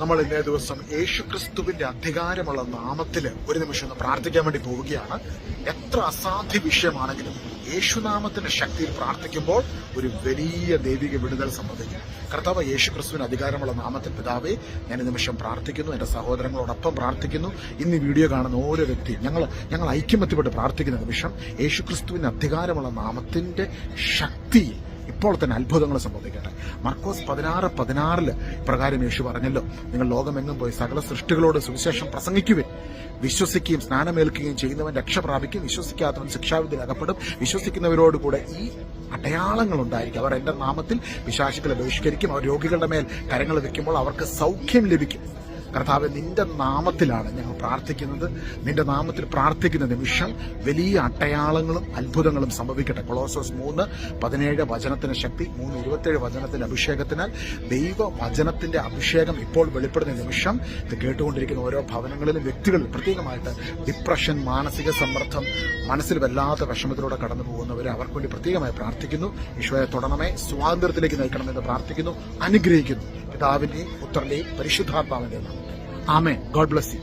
നമ്മൾ ഇന്നേ ദിവസം യേശുക്രിസ്തുവിന്റെ അധികാരമുള്ള നാമത്തിൽ ഒരു നിമിഷം ഒന്ന് പ്രാർത്ഥിക്കാൻ വേണ്ടി പോവുകയാണ്. എത്ര അസാധ്യ വിഷയമാണെങ്കിലും യേശുനാമത്തിന്റെ ശക്തിയിൽ പ്രാർത്ഥിക്കുമ്പോൾ ഒരു വലിയ ദൈവിക വിടുതൽ സംഭവിക്കും. കർത്താവ് യേശുക്രിസ്തുവിന് അധികാരമുള്ള നാമത്തിൽ പിതാവേ ഞാൻ ഈ നിമിഷം പ്രാർത്ഥിക്കുന്നു എന്റെ സഹോദരങ്ങളോടൊപ്പം പ്രാർത്ഥിക്കുന്നു. ഇന്ന് വീഡിയോ കാണുന്ന ഓരോ വ്യക്തിയും ഞങ്ങൾ ഞങ്ങൾ ഐക്യമത്യപ്പെട്ട് പ്രാർത്ഥിക്കുന്ന നിമിഷം യേശുക്രിസ്തുവിന് അധികാരമുള്ള നാമത്തിന്റെ ശക്തി ഇപ്പോൾ തന്നെ അത്ഭുതങ്ങൾ സംഭവിക്കട്ടെ. മർക്കോസ് പതിനാറ് പതിനാറിൽ പ്രകാരം യേശു പറഞ്ഞല്ലോ നിങ്ങൾ ലോകമെങ്ങും പോയി സകല സൃഷ്ടികളോട് സുവിശേഷം പ്രസംഗിക്കുവിൻ. വിശ്വസിക്കുകയും സ്നാനമേൽക്കുകയും ചെയ്യുന്നവൻ രക്ഷ പ്രാപിക്കും. വിശ്വസിക്കാത്തവൻ ശിക്ഷാവിധി അകപ്പെടും. വിശ്വസിക്കുന്നവരോട് കൂടെ ഈ അടയാളങ്ങൾ ഉണ്ടായിരിക്കും അവർ എന്റെ നാമത്തിൽ വിശാശികളെ ബഹിഷ്കരിക്കും. അവർ രോഗികളുടെ മേൽ കരങ്ങൾ വെക്കുമ്പോൾ അവർക്ക് സൗഖ്യം ലഭിക്കും. കർത്താവ് നിന്റെ നാമത്തിലാണ് ഞങ്ങൾ പ്രാർത്ഥിക്കുന്നത്. നിന്റെ നാമത്തിൽ പ്രാർത്ഥിക്കുന്ന നിമിഷം വലിയ അടയാളങ്ങളും അത്ഭുതങ്ങളും സംഭവിക്കട്ടെ. കൊളോസോസ് മൂന്ന് പതിനേഴ് വചനത്തിന് ശക്തി മൂന്ന് ഇരുപത്തേഴ് വചനത്തിന്റെ അഭിഷേകത്തിനാൽ ദൈവ വചനത്തിന്റെ അഭിഷേകം ഇപ്പോൾ വെളിപ്പെടുന്ന നിമിഷം ഇത് കേട്ടുകൊണ്ടിരിക്കുന്ന ഓരോ ഭവനങ്ങളിലും വ്യക്തികളിൽ പ്രത്യേകമായിട്ട് ഡിപ്രഷൻ മാനസിക സമ്മർദ്ദം മനസ്സിൽ വല്ലാത്ത വിഷമത്തിലൂടെ കടന്നു പോകുന്നവർ അവർക്ക് വേണ്ടി പ്രത്യേകമായി പ്രാർത്ഥിക്കുന്നു. ഈശോയെ തുടരണമേ സ്വാതന്ത്ര്യത്തിലേക്ക് നയിക്കണമെന്ന് പ്രാർത്ഥിക്കുന്നു. അനുഗ്രഹിക്കുന്നു. പിതാവിന്റെയും പുത്രന്റെയും പരിശുദ്ധാത്മാവിന്റെയും ആമേ ഗോഡ് ബ്ലസ് യു.